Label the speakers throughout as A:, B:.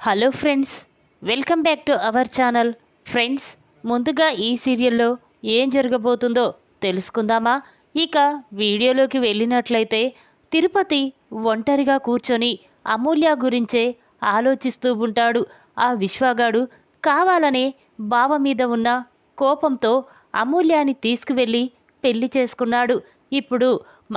A: Hello friends welcome back to our channel. Friends ముందుగా ఈ సీరియల్లో ఏం జరగబోతుందో తెలుసుకుందామా? ఇక వీడియోలోకి వెళ్ళినట్లయితే తిరుపతి ఒంటరిగా కూర్చొని అమూల్య గురించే ఆలోచిస్తూ ఉంటాడు. ఆ విశ్వగాడు కావాలనే బావ మీద ఉన్న కోపంతో అమూల్యాని తీసుకువెళ్ళి పెళ్ళి చేసుకున్నాడు. ఇప్పుడు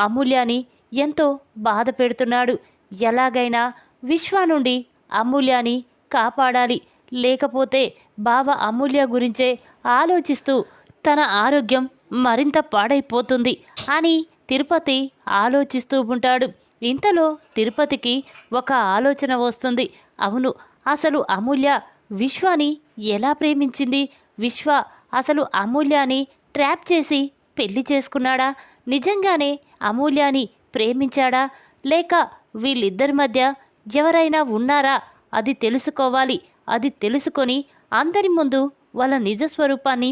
A: అమూల్యాని ఎంతో బాధ పెడుతున్నాడు. ఎలాగైనా విశ్వ నుండి అమూల్యాని కాపాడాలి. లేకపోతే బావ అమూల్య గురించే ఆలోచిస్తూ తన ఆరోగ్యం మరింత పాడైపోతుంది అని తిరుపతి ఆలోచిస్తూ ఉంటాడు. ఇంతలో తిరుపతికి ఒక ఆలోచన వస్తుంది. అవును అసలు అమూల్య విశ్వాని ఎలా ప్రేమించింది? విశ్వ అసలు అమూల్యాని ట్రాప్ చేసి పెళ్ళి చేసుకున్నాడా? నిజంగానే అమూల్యాని ప్రేమించాడా? లేక వీళ్ళిద్దరి మధ్య ఎవరైనా ఉన్నారా? అది తెలుసుకోవాలి. అది తెలుసుకొని అందరి ముందు వాళ్ళ నిజస్వరూపాన్ని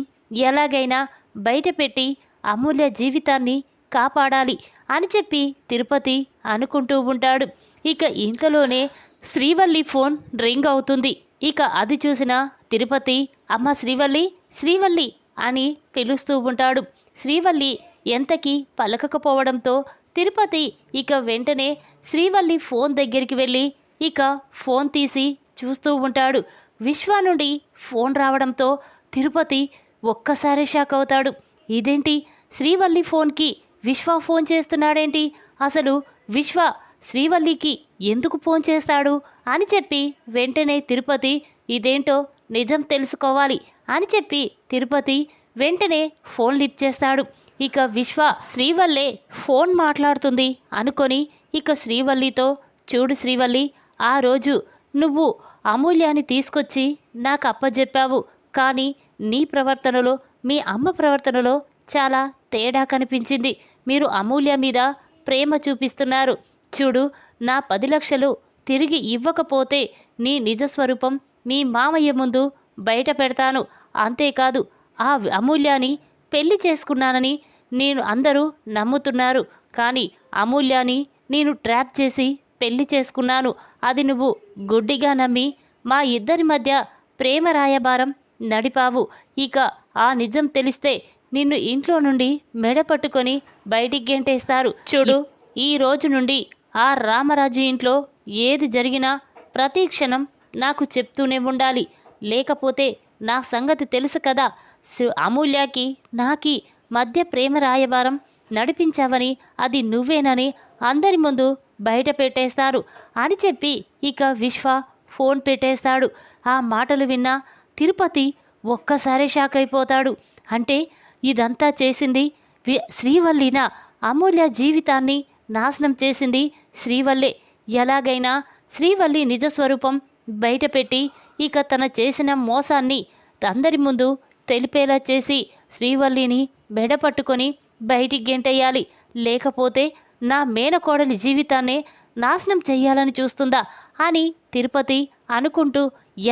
A: ఎలాగైనా బయటపెట్టి అమూల్య జీవితాన్ని కాపాడాలి అని చెప్పి తిరుపతి అనుకుంటూ ఉంటాడు. ఇక ఇంతలోనే శ్రీవల్లి ఫోన్ రింగ్ అవుతుంది. ఇక అది చూసిన తిరుపతి అమ్మ శ్రీవల్లి శ్రీవల్లి అని పిలుస్తూ ఉంటాడు. శ్రీవల్లి ఎంతకీ పలకకపోవడంతో తిరుపతి ఇక వెంటనే శ్రీవల్లి ఫోన్ దగ్గరికి వెళ్ళి ఇక ఫోన్ తీసి చూస్తూ ఉంటాడు. విశ్వ నుండి ఫోన్ రావడంతో తిరుపతి ఒక్కసారి షాక్ అవుతాడు. ఇదేంటి? శ్రీవల్లి ఫోన్కి విశ్వ ఫోన్ చేస్తున్నాడేంటి? అసలు విశ్వ శ్రీవల్లికి ఎందుకు ఫోన్ చేస్తాడు? అని చెప్పి వెంటనే తిరుపతి ఇదేంటో నిజం తెలుసుకోవాలి అని చెప్పి తిరుపతి వెంటనే ఫోన్ లిఫ్ట్ చేస్తాడు. ఇక విశ్వ శ్రీవల్లే ఫోన్ మాట్లాడుతుంది అనుకొని ఇక శ్రీవల్లితో చూడు శ్రీవల్లి ఆ రోజు నువ్వు అమూల్యాన్ని తీసుకొచ్చి నాకు అప్పజెప్పావు. కానీ నీ ప్రవర్తనలో మీ అమ్మ ప్రవర్తనలో చాలా తేడా కనిపించింది. మీరు అమూల్య మీద ప్రేమ చూపిస్తున్నారు. చూడు నా పది లక్షలు తిరిగి ఇవ్వకపోతే నీ నిజస్వరూపం మీ మామయ్య ముందు బయట పెడతాను. అంతేకాదు ఆ అమూల్యాన్ని పెళ్ళి చేసుకున్నానని నేను అందరూ నమ్ముతున్నారు. కానీ అమూల్యాని నేను ట్రాప్ చేసి పెళ్ళి చేసుకున్నాను. అది నువ్వు గుడ్డిగా నమ్మి మా ఇద్దరి మధ్య ప్రేమ రాయబారం నడిపావు. ఇక ఆ నిజం తెలిస్తే నిన్ను ఇంట్లో నుండి మెడ పట్టుకొని బయటికి గెంటేస్తారు. చూడు ఈ రోజు నుండి ఆ రామరాజు ఇంట్లో ఏది జరిగినా ప్రతి క్షణం నాకు చెప్తూనే ఉండాలి. లేకపోతే నా సంగతి తెలుసు కదా. సు- అమూల్యకి నాకి మధ్య ప్రేమ రాయబారం నడిపించావని అది నువ్వేనని అందరి ముందు బయట పెట్టేస్తారు అని చెప్పి ఇక విశ్వ ఫోన్ పెట్టేస్తాడు. ఆ మాటలు విన్న తిరుపతి ఒక్కసారి షాక్ అయిపోతాడు. అంటే ఇదంతా చేసింది వి- శ్రీవల్లిన? అమూల్య జీవితాన్ని నాశనం చేసింది శ్రీవల్లే. ఎలాగైనా శ్రీవల్లి నిజస్వరూపం బయటపెట్టి ఇక తన చేసిన మోసాన్ని అందరి ముందు తెలిపేలా చేసి శ్రీవల్లిని మెడ పట్టుకొని బయటికి గెంటేయాలి. లేకపోతే నా మేనకోడలి జీవితాన్నే నాశనం చెయ్యాలని చూస్తుందా అని తిరుపతి అనుకుంటూ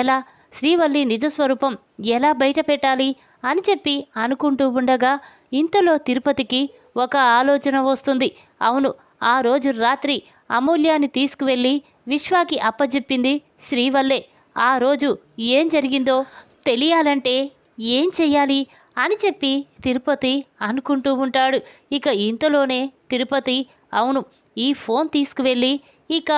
A: ఎలా శ్రీవల్లి నిజస్వరూపం ఎలా బయట పెట్టాలి అని చెప్పి అనుకుంటూ ఉండగా ఇంతలో తిరుపతికి ఒక ఆలోచన వస్తుంది. అవును ఆ రోజు రాత్రి అమూల్యాన్ని తీసుకువెళ్ళి విశ్వాకి అప్పజెప్పింది శ్రీవల్లే. ఆ రోజు ఏం జరిగిందో తెలియాలంటే ఏం చెయ్యాలి? అని చెప్పి తిరుపతి అనుకుంటూ ఉంటాడు. ఇక ఇంతలోనే తిరుపతి అవును ఈ ఫోన్ తీసుకువెళ్ళి ఇక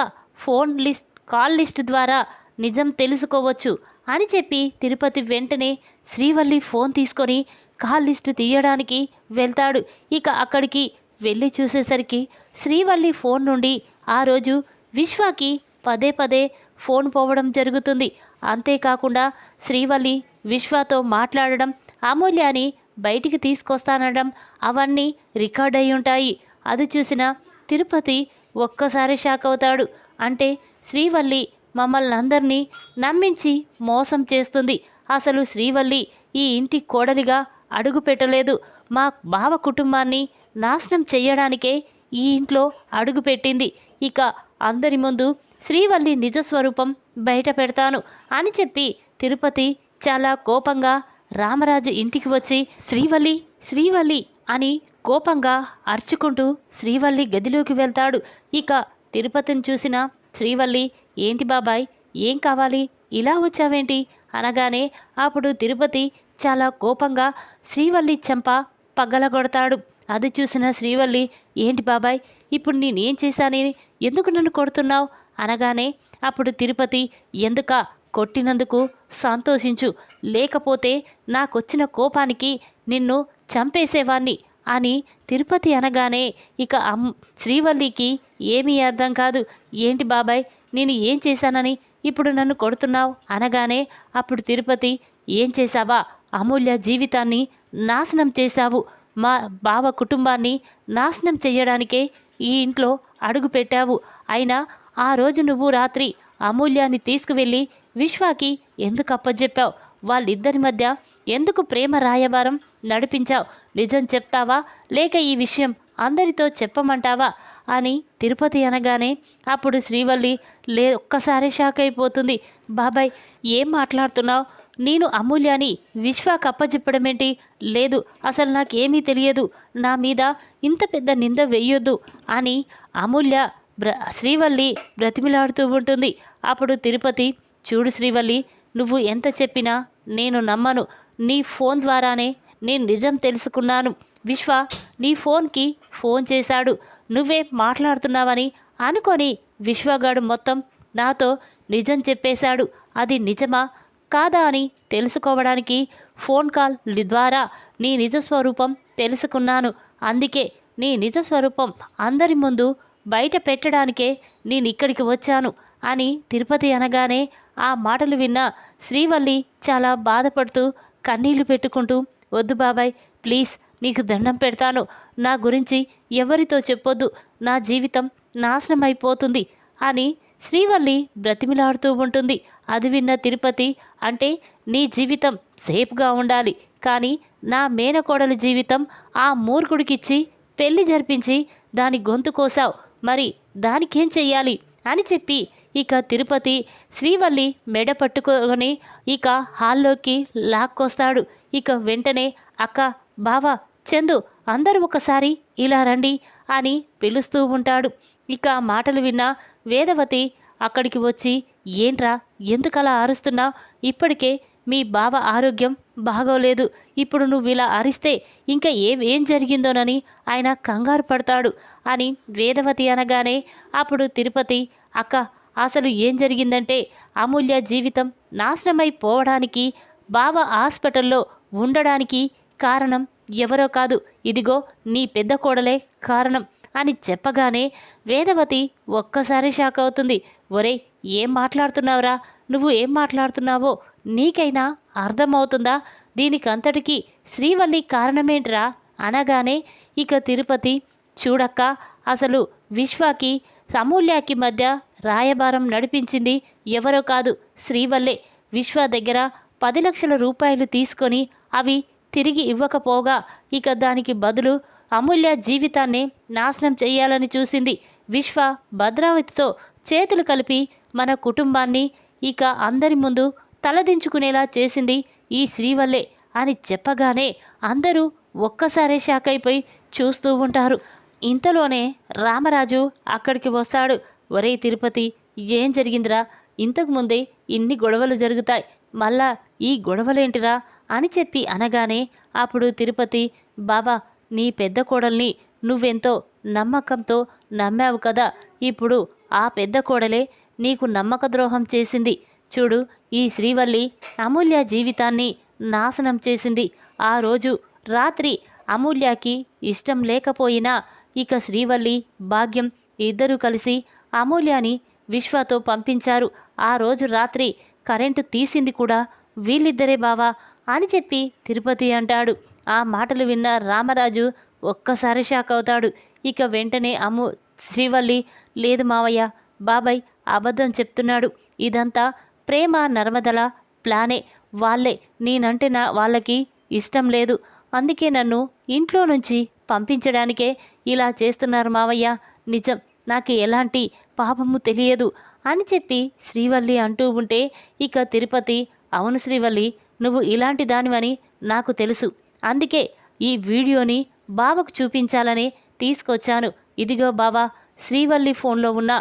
A: ఫోన్ లిస్ట్ కాల్ లిస్ట్ ద్వారా నిజం తెలుసుకోవచ్చు అని చెప్పి తిరుపతి వెంటనే శ్రీవల్లి ఫోన్ తీసుకొని కాల్ లిస్ట్ తీయడానికి వెళ్తాడు. ఇక అక్కడికి వెళ్ళి చూసేసరికి శ్రీవల్లి ఫోన్ నుండి ఆ రోజు విశ్వాకి పదే పదే ఫోన్ పోవడం జరుగుతుంది. అంతేకాకుండా శ్రీవల్లి విశ్వతో మాట్లాడడం అమూల్యాని బయటికి తీసుకొస్తానడం అవన్నీ రికార్డ్ అయి ఉంటాయి. అది చూసిన తిరుపతి ఒక్కసారి షాక్ అవుతాడు. అంటే శ్రీవల్లి మమ్మల్ని అందరినీ నమ్మించి మోసం చేస్తుంది. అసలు శ్రీవల్లి ఈ ఇంటి కోడలిగా అడుగు పెట్టలేదు. మా బావ కుటుంబాన్ని నాశనం చేయడానికే ఈ ఇంట్లో అడుగు పెట్టింది. ఇక అందరి ముందు శ్రీవల్లి నిజస్వరూపం బయట పెడతాను అని చెప్పి తిరుపతి చాలా కోపంగా రామరాజు ఇంటికి వచ్చి శ్రీవల్లి శ్రీవల్లి అని కోపంగా అరుచుకుంటూ శ్రీవల్లి గదిలోకి వెళ్తాడు. ఇక తిరుపతిని చూసిన శ్రీవల్లి ఏంటి బాబాయ్ ఏం కావాలి ఇలా వచ్చావేంటి? అనగానే అప్పుడు తిరుపతి చాలా కోపంగా శ్రీవల్లి చెంప పగలగొడతాడు. అది చూసిన శ్రీవల్లి ఏంటి బాబాయ్ ఇప్పుడు నేనేం చేశానని ఎందుకు నన్ను కొడుతున్నావు? అనగానే అప్పుడు తిరుపతి ఎందుక కొట్టినందుకు సంతోషించు. లేకపోతే నాకొచ్చిన కోపానికి నిన్ను చంపేసేవాణ్ణి అని తిరుపతి అనగానే ఇక అమ్ శ్రీవల్లికి ఏమీ అర్థం కాదు. ఏంటి బాబాయ్ నేను ఏం చేశానని ఇప్పుడు నన్ను కొడుతున్నావు? అనగానే అప్పుడు తిరుపతి ఏం చేశావా? అమూల్య జీవితాన్ని నాశనం చేశావు. మా బావ కుటుంబాన్ని నాశనం చేయడానికే ఈ ఇంట్లో అడుగు పెట్టావు. అయినా ఆ రోజు నువ్వు రాత్రి అమూల్యాన్ని తీసుకువెళ్ళి విశ్వాకి ఎందుకు అప్పచెప్పావు వాళ్ళిద్దరి మధ్య ఎందుకు ప్రేమ రాయబారం నడిపించావు? నిజం చెప్తావా? లేక ఈ విషయం అందరితో చెప్పమంటావా? అని తిరుపతి అనగానే అప్పుడు శ్రీవల్లి లే ఒక్కసారి షాక్ అయిపోతుంది. బాబాయ్ ఏం మాట్లాడుతున్నావు? నేను అమూల్యాని విశ్వాకి అప్పచెప్పడమేంటి లేదు అసలు నాకేమీ తెలియదు. నా మీద ఇంత పెద్ద నింద వెయ్యొద్దు అని అమూల్య బ్ర శ్రీవల్లి బ్రతిమిలాడుతూ ఉంటుంది. అప్పుడు తిరుపతి చూడు శ్రీవల్లి నువ్వు ఎంత చెప్పినా నేను నమ్మను. నీ ఫోన్ ద్వారానే నేను నిజం తెలుసుకున్నాను. విశ్వ నీ ఫోన్కి ఫోన్ చేశాడు. నువ్వే మాట్లాడుతున్నావని అనుకొని విశ్వగాడు మొత్తం నాతో నిజం చెప్పేశాడు. అది నిజమా? కాదా అని తెలుసుకోవడానికి ఫోన్ కాల్ ద్వారా నీ నిజ స్వరూపం తెలుసుకున్నాను. అందుకే నీ నిజ స్వరూపం అందరి ముందు బయట పెట్టడానికే నేను ఇక్కడికి వచ్చాను అని తిరుపతి అనగానే ఆ మాటలు విన్న శ్రీవల్లి చాలా బాధపడుతూ కన్నీళ్ళు పెట్టుకుంటూ వద్దు బాబాయ్ ప్లీజ్ నీకు దండం పెడతాను. నా గురించి ఎవరితో చెప్పొద్దు. నా జీవితం నాశనం అయిపోతుంది అని శ్రీవల్లి బ్రతిమిలాడుతూ ఉంటుంది. అది విన్న తిరుపతి అంటే నీ జీవితం సేఫ్గా ఉండాలి. కానీ నా మేనకోడలి జీవితం ఆ మూర్ఖుడికిచ్చి పెళ్ళి జరిపించి దాని గొంతు కోసావు. మరి దానికేం చెయ్యాలి? అని చెప్పి ఇక తిరుపతి శ్రీవల్లి మెడ పట్టుకొని ఇక హాల్లోకి లాక్కొస్తాడు. ఇక వెంటనే అక్క బావ చందు అందరూ ఒకసారి ఇలా రండి అని పిలుస్తూ ఉంటాడు. ఇక మాటలు విన్న వేదవతి అక్కడికి వచ్చి ఏంట్రా ఎందుకలా అరుస్తున్నా? ఇప్పటికే మీ బావ ఆరోగ్యం బాగోలేదు. ఇప్పుడు నువ్వు ఇలా అరిస్తే ఇంకా ఏం జరిగిందోనని ఆయన కంగారు పడతాడు. అని వేదవతి అనగానే అప్పుడు తిరుపతి అక్క అసలు ఏం జరిగిందంటే అమూల్య జీవితం నాశనమైపోవడానికి బావ హాస్పిటల్లో ఉండడానికి కారణం ఎవరో కాదు. ఇదిగో నీ పెద్ద కోడలే కారణం అని చెప్పగానే వేదవతి ఒక్కసారి షాక్ అవుతుంది. ఒరే ఏం మాట్లాడుతున్నావురా? నువ్వు ఏం మాట్లాడుతున్నావో నీకైనా అర్థమవుతుందా? దీనికంతటికీ శ్రీవల్లి కారణమేంట్రా? అనగానే ఇక తిరుపతి చూడక్క అసలు విశ్వాకి అమూల్యకి మధ్య రాయబారం నడిపించింది ఎవరో కాదు శ్రీవల్లే. విశ్వ దగ్గర పది లక్షల రూపాయలు తీసుకొని అవి తిరిగి ఇవ్వకపోగా ఇక దానికి బదులు అమూల్య జీవితాన్ని నాశనం చేయాలని చూసింది విశ్వ భద్రావతితో చేతులు కలిపి మన కుటుంబాన్ని ఇక అందరి ముందు తలదించుకునేలా చేసింది ఈ శ్రీవల్లే అని చెప్పగానే అందరూ ఒక్కసారే షాక్ అయిపోయి చూస్తూ ఉంటారు. ఇంతలోనే రామరాజు అక్కడికి వస్తాడు. ఒరే తిరుపతి ఏం జరిగిందిరా? ఇంతకుముందే ఇన్ని గొడవలు జరుగుతాయి. మళ్ళా ఈ గొడవలేంటిరా? అని చెప్పి అనగానే అప్పుడు తిరుపతి బాబా నీ పెద్ద కోడల్ని నువ్వెంతో నమ్మకంతో నమ్మావు కదా? ఇప్పుడు ఆ పెద్ద కోడలే నీకు నమ్మక ద్రోహం చేసింది. చూడు ఈ శ్రీవల్లి అమూల్య జీవితాన్ని నాశనం చేసింది. ఆ రోజు రాత్రి అమూల్యకి ఇష్టం లేకపోయినా ఇక శ్రీవల్లి భాగ్యం ఇద్దరూ కలిసి అమూల్యాని విశ్వతో పంపించారు. ఆ రోజు రాత్రి కరెంటు తీసింది కూడా వీళ్ళిద్దరే బావా అని చెప్పి తిరుపతి అంటాడు. ఆ మాటలు విన్న రామరాజు ఒక్కసారి షాక్ అవుతాడు. ఇక వెంటనే అమ్ము శ్రీవల్లి లేదు మావయ్య బాబాయ్ అబద్ధం చెప్తున్నాడు. ఇదంతా ప్రేమ నర్మదల ప్లానే. వాళ్ళే నేనంటే నా వాళ్ళకి ఇష్టం లేదు. అందుకే నన్ను ఇంట్లో నుంచి పంపించడానికే ఇలా చేస్తున్నారు మావయ్య. నిజం నాకు ఎలాంటి పాపము తెలియదు అని చెప్పి శ్రీవల్లి అంటూ ఉంటే ఇక తిరుపతి అవును శ్రీవల్లి నువ్వు ఇలాంటి దానివని నాకు తెలుసు. అందుకే ఈ వీడియోని బావకు చూపించాలని తీసుకొచ్చాను. ఇదిగో బావా శ్రీవల్లి ఫోన్లో ఉన్న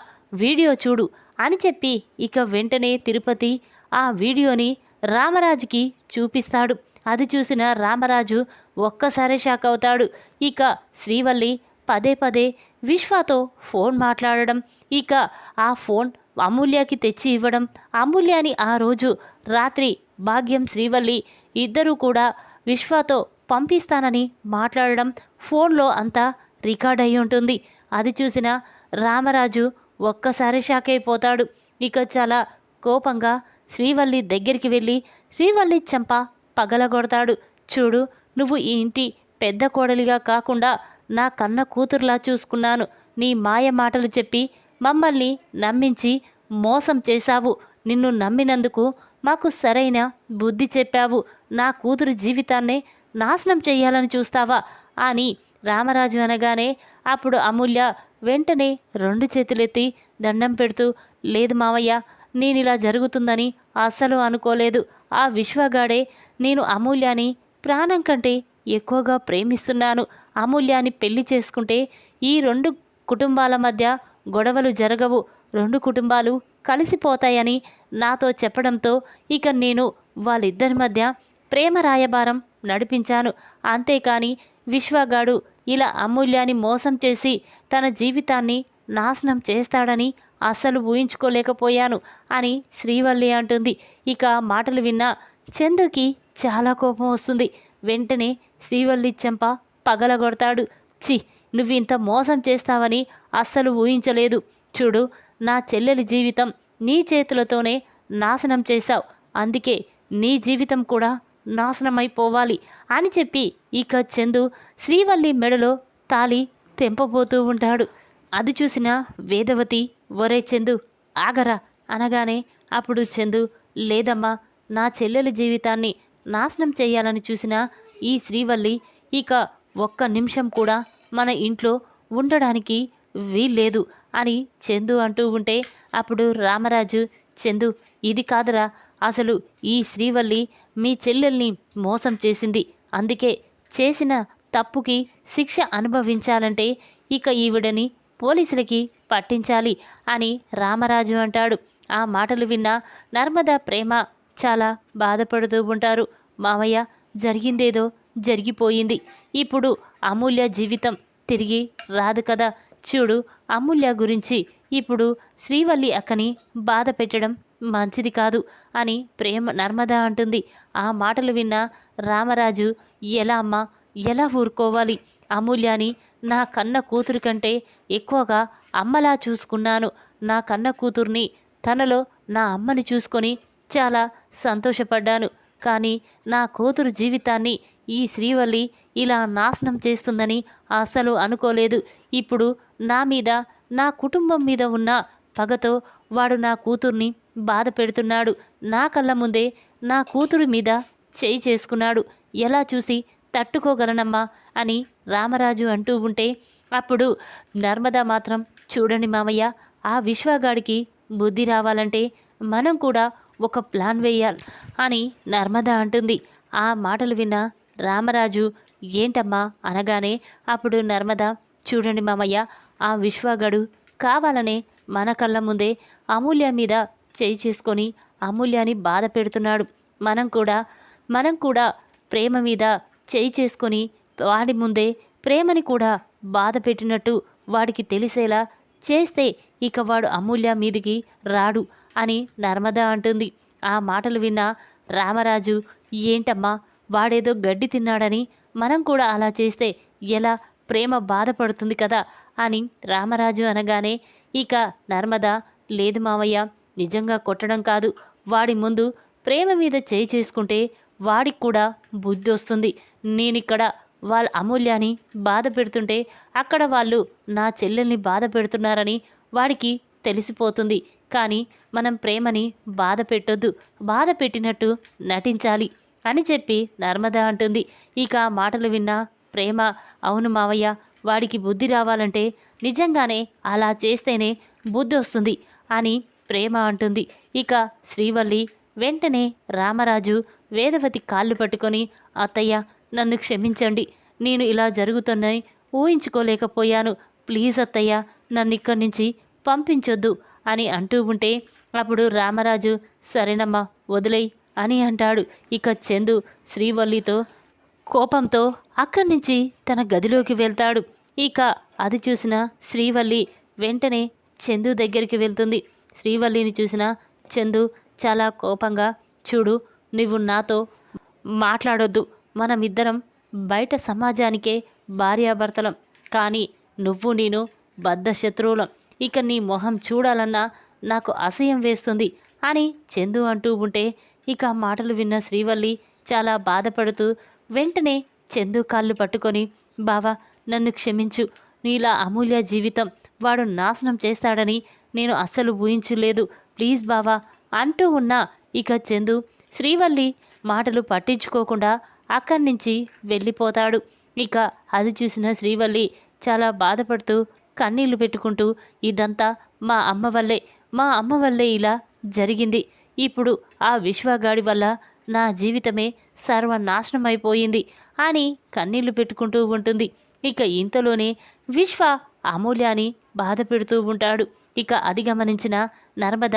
A: వీడియో చూడు అని చెప్పి ఇక వెంటనే తిరుపతి ఆ వీడియోని రామరాజుకి చూపిస్తాడు. అది చూసిన రామరాజు ఒక్కసారి షాక్ అవుతాడు. ఇక శ్రీవల్లి పదే పదే విశ్వతో ఫోన్ మాట్లాడడం ఇక ఆ ఫోన్ అమూల్యకి తెచ్చి ఇవ్వడం అమూల్యని ఆ రోజు రాత్రి భాగ్యం శ్రీవల్లి ఇద్దరూ కూడా విశ్వతో పంపిస్తానని మాట్లాడడం ఫోన్లో అంతా రికార్డ్ అయి ఉంటుంది. అది చూసిన రామరాజు ఒక్కసారి షాక్ అయిపోతాడు. ఇక చాలా కోపంగా శ్రీవల్లి దగ్గరికి వెళ్ళి శ్రీవల్లి చెంప పగలగొడతాడు. చూడు నువ్వు ఈ ఇంటి పెద్ద కోడలిగా కాకుండా నా కన్న కూతురులా చూసుకున్నాను. నీ మాయ మాటలు చెప్పి మమ్మల్ని నమ్మించి మోసం చేశావు. నిన్ను నమ్మినందుకు మాకు సరైన బుద్ధి చెప్పావు. నా కూతురు జీవితాన్నే నాశనం చేయాలని చూస్తావా? అని రామరాజు అనగానే అప్పుడు అమూల్య వెంటనే రెండు చేతులెత్తి దండం పెడుతూ లేదు మావయ్య నేను ఇలా జరుగుతుందని అస్సలు అనుకోలేదు. ఆ విశ్వగాడే నేను అమూల్యాని ప్రాణం కంటే ఎక్కువగా ప్రేమిస్తున్నాను. అమూల్యాన్ని పెళ్ళి చేసుకుంటే ఈ రెండు కుటుంబాల మధ్య గొడవలు జరగవు. రెండు కుటుంబాలు కలిసిపోతాయని నాతో చెప్పడంతో ఇక నేను వాళ్ళిద్దరి మధ్య ప్రేమ రాయబారం నడిపించాను. అంతేకాని విశ్వగాడు ఇలా అమూల్యాన్ని మోసం చేసి తన జీవితాన్ని నాశనం చేస్తాడని అస్సలు ఊహించుకోలేకపోయాను అని శ్రీవల్లి అంటుంది. ఇక మాటలు విన్న చందుకి చాలా కోపం వస్తుంది. వెంటనే శ్రీవల్లి చెంప పగలగొడతాడు. చి నువ్వు ఇంత మోసం చేస్తావని అస్సలు ఊహించలేదు. చూడు నా చెల్లెలి జీవితం నీ చేతులతోనే నాశనం చేశావు. అందుకే నీ జీవితం కూడా నాశనమైపోవాలి అని చెప్పి ఇక చందు శ్రీవల్లి మెడలో తాలి తెంపబోతూ ఉంటాడు. అది చూసిన వేదవతి ఒరే చందు ఆగరా. అనగానే అప్పుడు చందు లేదమ్మా నా చెల్లెలి జీవితాన్ని నాశనం చేయాలని చూసిన ఈ శ్రీవల్లి ఇక ఒక్క నిమిషం కూడా మన ఇంట్లో ఉండడానికి వీల్లేదు అని చందు అంటూ ఉంటే అప్పుడు రామరాజు చందు ఇది కాదురా అసలు ఈ శ్రీవల్లి మీ చెల్లెల్ని మోసం చేసింది. అందుకే చేసిన తప్పుకి శిక్ష అనుభవించాలంటే ఇక ఈవిడని పోలీసులకి పట్టించాలి అని రామరాజు అంటాడు. ఆ మాటలు విన్న నర్మద ప్రేమ చాలా బాధపడుతూ ఉంటారు. మామయ్య జరిగిందేదో జరిగిపోయింది. ఇప్పుడు అమూల్య జీవితం తిరిగి రాదు కదా. చూడు అమూల్య గురించి ఇప్పుడు శ్రీవల్లి అక్కని బాధ పెట్టడం మంచిది కాదు అని ప్రేమ నర్మద అంటుంది. ఆ మాటలు విన్న రామరాజు ఎలా అమ్మా ఎలా ఊరుకోవాలి? అమూల్యాని నా కన్న కూతురు కంటే ఎక్కువగా అమ్మలా చూసుకున్నాను. నా కన్న కూతుర్ని తనలో నా అమ్మని చూసుకొని చాలా సంతోషపడ్డాను. కానీ నా కూతురు జీవితాన్ని ఈ శ్రీవల్లి ఇలా నాశనం చేస్తుందని అసలు అనుకోలేదు. ఇప్పుడు నా మీద నా కుటుంబం మీద ఉన్న పగతో వాడు నా కూతుర్ని బాధ పెడుతున్నాడు. నా కళ్ళ ముందే నా కూతురు మీద చేయి చేసుకున్నాడు. ఎలా చూసి తట్టుకోగలనమ్మా అని రామరాజు అంటూ ఉంటే అప్పుడు నర్మదా మాత్రం చూడండి మామయ్య ఆ విశ్వగాడికి బుద్ధి రావాలంటే మనం కూడా ఒక ప్లాన్ వేయాలి అని నర్మద అంటుంది. ఆ మాటలు విన్న రామరాజు ఏంటమ్మా అనగానే అప్పుడు నర్మద చూడండి మామయ్య ఆ విశ్వగడు కావాలనే మన కళ్ళ ముందే అమూల్య మీద చేయి చేసుకొని అమూల్యాన్ని బాధ పెడుతున్నాడు. మనం కూడా మనం కూడా ప్రేమ మీద చేయి చేసుకొని వాడి ముందే ప్రేమని కూడా బాధ పెట్టినట్టు వాడికి తెలిసేలా చేస్తే ఇక వాడు అమూల్య మీదికి రాడు అని నర్మద అంటుంది. ఆ మాటలు విన్న రామరాజు ఏంటమ్మా వాడేదో గడ్డి తిన్నాడని మనం కూడా అలా చేస్తే ఎలా ప్రేమ బాధపడుతుంది కదా? అని రామరాజు అనగానే ఇక నర్మద లేదు మావయ్య నిజంగా కొట్టడం కాదు. వాడి ముందు ప్రేమ మీద చేయి చేసుకుంటే వాడికి కూడా బుద్ధి వస్తుంది. నేనిక్కడ వాళ్ళ అమూల్యాన్ని బాధ పెడుతుంటే అక్కడ వాళ్ళు నా చెల్లెల్ని బాధ పెడుతున్నారని వాడికి తెలిసిపోతుంది. కానీ మనం ప్రేమని బాధ పెట్టొద్దు. బాధ పెట్టినట్టు నటించాలి అని చెప్పి నర్మద అంటుంది. ఇక మాటలు విన్నా ప్రేమ అవును మావయ్య వాడికి బుద్ధి రావాలంటే నిజంగానే అలా చేస్తేనే బుద్ధి వస్తుంది అని ప్రేమ అంటుంది. ఇక శ్రీవల్లి వెంటనే రామరాజు వేదవతి కాళ్ళు పట్టుకొని అత్తయ్య నన్ను క్షమించండి. నేను ఇలా జరుగుతుందని ఊహించుకోలేకపోయాను. ప్లీజ్ అత్తయ్య నన్ను ఇక్కడి నుంచి పంపించొద్దు అని అంటూ ఉంటే అప్పుడు రామరాజు సరేనమ్మా వదిలేయి అని అంటాడు. ఇక చందు శ్రీవల్లితో కోపంతో అక్కడి నుంచి తన గదిలోకి వెళ్తాడు. ఇక అది చూసిన శ్రీవల్లి వెంటనే చందు దగ్గరికి వెళ్తుంది. శ్రీవల్లిని చూసిన చందు చాలా కోపంగా చూడు నువ్వు నాతో మాట్లాడొద్దు. మనమిద్దరం బయట సమాజానికే భార్యాభర్తలం. కానీ నువ్వు నేను బద్ధ శత్రువులం ఇక నీ మొహం చూడాలన్నా నాకు అసహ్యం వేస్తుంది అని చందు అంటూ ఉంటే ఇక మాటలు విన్న శ్రీవల్లి చాలా బాధపడుతూ వెంటనే చందు కాళ్ళు పట్టుకొని బావా నన్ను క్షమించు. నీలా అమూల్య జీవితం వాడు నాశనం చేస్తాడని నేను అస్సలు ఊహించలేదు. ప్లీజ్ బావా అంటూ ఉన్నా ఇక చందు. శ్రీవల్లి మాటలు పట్టించుకోకుండా అక్కడి నుంచి వెళ్ళిపోతాడు. ఇక అది చూసిన శ్రీవల్లి చాలా బాధపడుతూ కన్నీళ్ళు పెట్టుకుంటూ ఇదంతా మా అమ్మ వల్లే మా అమ్మ వల్లే ఇలా జరిగింది. ఇప్పుడు ఆ విశ్వగాడి వల్ల నా జీవితమే సర్వనాశనం అయిపోయింది అని కన్నీళ్ళు పెట్టుకుంటూ ఉంటుంది. ఇక ఇంతలోనే విశ్వ అమూల్యాని బాధ పెడుతూ ఉంటాడు. ఇక అది గమనించిన నర్మద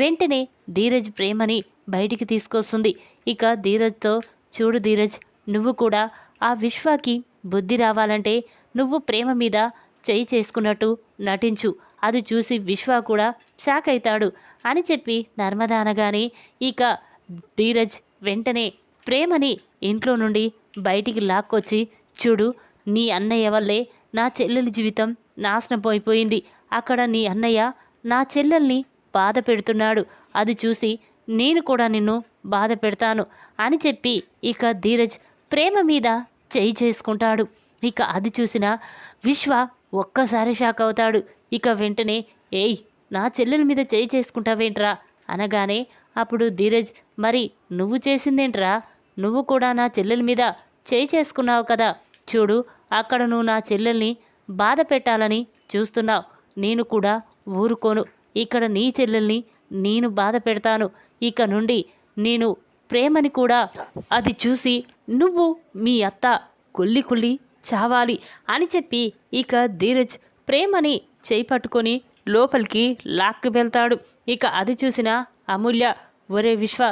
A: వెంటనే ధీరజ్ ప్రేమని బయటికి తీసుకొస్తుంది. ఇక ధీరజ్తో చూడు ధీరజ్ నువ్వు కూడా ఆ విశ్వకి బుద్ధి రావాలంటే నువ్వు ప్రేమ మీద చేయి చేసుకున్నట్టు నటించు. అది చూసి విశ్వ కూడా షాక్ అవుతాడు అని చెప్పి నర్మద అనగానే ఇక ధీరజ్ వెంటనే ప్రేమని ఇంట్లో నుండి బయటికి లాక్కొచ్చి చూడు నీ అన్నయ్య వల్లే నా చెల్లెలి జీవితం నాశనం పోయిపోయింది అక్కడ నీ అన్నయ్య నా చెల్లెల్ని బాధ పెడుతున్నాడు. అది చూసి నేను కూడా నిన్ను బాధ పెడతాను అని చెప్పి ఇక ధీరజ్ ప్రేమ మీద చేయి చేసుకుంటాడు. ఇక అది చూసిన విశ్వ ఒక్కసారి షాక్ అవుతాడు. ఇక వెంటనే ఏయ్ నా చెల్లెల మీద చేయి చేసుకుంటావేంట్రా? అనగానే అప్పుడు ధీరజ్ మరి నువ్వు చేసిందేంట్రా? నువ్వు కూడా నా చెల్లెల మీద చేయి చేసుకున్నావు కదా. చూడు అక్కడ నువ్వు నా చెల్లెల్ని బాధ పెట్టాలని చూస్తున్నావు. నేను కూడా ఊరుకోను. ఇక్కడ నీ చెల్లెల్ని నేను బాధ పెడతాను. ఇక నుండి నేను ప్రేమని కూడా అది చూసి నువ్వు మీ అత్త కుల్లి కుల్లి చావాలి అని చెప్పి ఇక ధీరజ్ ప్రేమని చేయి పట్టుకొని లోపలికి లాక్కి వెళ్తాడు. ఇక అది చూసిన అమూల్య ఒరే విశ్వ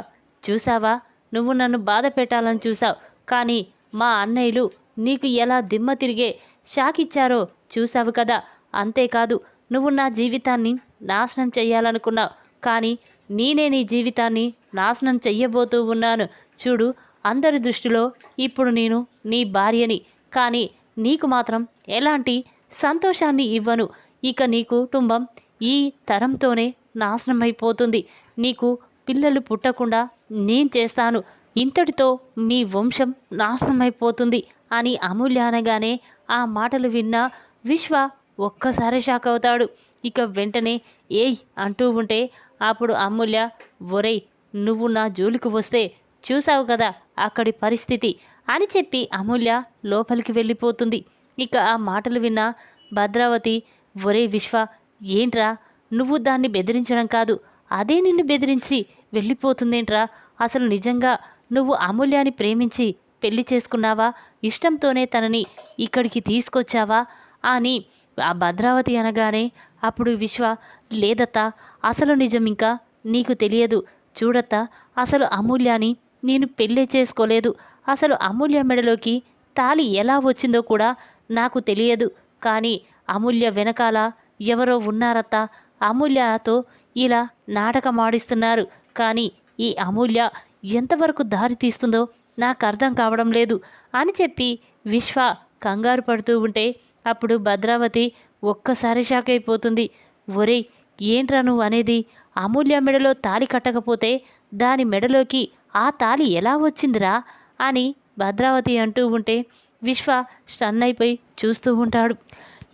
A: చూసావా? నువ్వు నన్ను బాధ పెట్టాలని చూసావు. కానీ మా అన్నయ్యలు నీకు ఎలా దిమ్మ తిరిగే షాక్ ఇచ్చారో చూసావు కదా. అంతేకాదు నువ్వు నా జీవితాన్ని నాశనం చేయాలనుకున్నావు. కానీ నేనే నీ జీవితాన్ని నాశనం చెయ్యబోతూ ఉన్నాను. చూడు అందరి దృష్టిలో ఇప్పుడు నేను నీ భార్యని. కానీ నీకు మాత్రం ఎలాంటి సంతోషాన్ని ఇవ్వను. ఇక నీ కుటుంబం ఈ తరంతోనే నాశనం అయిపోతుంది నీకు పిల్లలు పుట్టకుండా నేను చేస్తాను. ఇంతటితో మీ వంశం నాశనం అయిపోతుంది అని అమూల్య అనగానే ఆ మాటలు విన్న విశ్వ ఒక్కసారి షాక్ అవుతాడు. ఇక వెంటనే ఏయ్ అంటూ ఉంటే అప్పుడు అమూల్య ఒరేయ్ నువ్వు నా జోలికి వస్తే చూసావు కదా అక్కడి పరిస్థితి అని చెప్పి అమూల్య లోపలికి వెళ్ళిపోతుంది. ఇక ఆ మాటలు విన్న భద్రావతి ఒరే విశ్వ ఏంట్రా? నువ్వు దాన్ని బెదిరించడం కాదు. అదే నిన్ను బెదిరించి వెళ్ళిపోతుందేంట్రా? అసలు నిజంగా నువ్వు అమూల్యాన్ని ప్రేమించి పెళ్ళి చేసుకున్నావా? ఇష్టంతోనే తనని ఇక్కడికి తీసుకొచ్చావా? అని ఆ భద్రావతి అనగానే అప్పుడు విశ్వ లేదత్తా అసలు నిజం ఇంకా నీకు తెలియదు. చూడత్తా అసలు అమూల్యాని నేను పెళ్ళే చేసుకోలేదు. అసలు అమూల్య మెడలోకి తాలి ఎలా వచ్చిందో కూడా నాకు తెలియదు. కానీ అమూల్య వెనకాల ఎవరో ఉన్నారత్తా. అమూల్యతో ఇలా నాటకమాడిస్తున్నారు. కానీ ఈ అమూల్య ఎంతవరకు దారి తీస్తుందో నాకు అర్థం కావడం లేదు. అని చెప్పి విశ్వ కంగారు పడుతూ ఉంటే అప్పుడు భద్రావతి ఒక్కసారి షాక్ అయిపోతుంది. ఒరే ఏంట్రా నువ్వు అనేది? అమూల్య మెడలో తాలి కట్టకపోతే దాని మెడలోకి ఆ తాలి ఎలా వచ్చిందిరా? అని భద్రావతి అంటూ ఉంటే విశ్వ స్టన్ అయిపోయి చూస్తూ ఉంటాడు.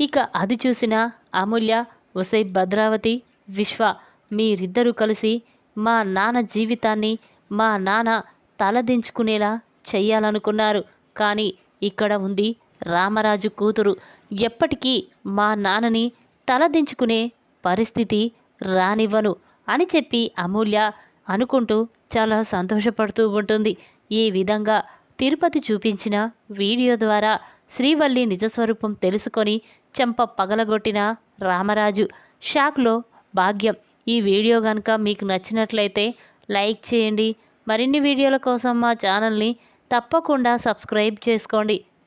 A: ఇక అది చూసిన అమూల్య ఒసై భద్రావతి విశ్వ మీరిద్దరూ కలిసి మా నాన్న జీవితాన్ని మా నాన్న తలదించుకునేలా చెయ్యాలనుకున్నారు. కానీ ఇక్కడ ఉంది రామరాజు కూతురు. ఎప్పటికీ మా నాన్నని తలదించుకునే పరిస్థితి రానివ్వను అని చెప్పి అమూల్య అనుకుంటూ చాలా సంతోషపడుతూ ఉంటుంది. ఈ విధంగా తిరుపతి చూపించిన వీడియో ద్వారా శ్రీవల్లి నిజస్వరూపం తెలుసుకొని చెంప పగలగొట్టిన రామరాజు. షాక్లో భాగ్యం. ఈ వీడియో కనుక మీకు నచ్చినట్లయితే లైక్ చేయండి. మరిన్ని వీడియోల కోసం మా ఛానల్ని తప్పకుండా సబ్స్క్రైబ్ చేసుకోండి.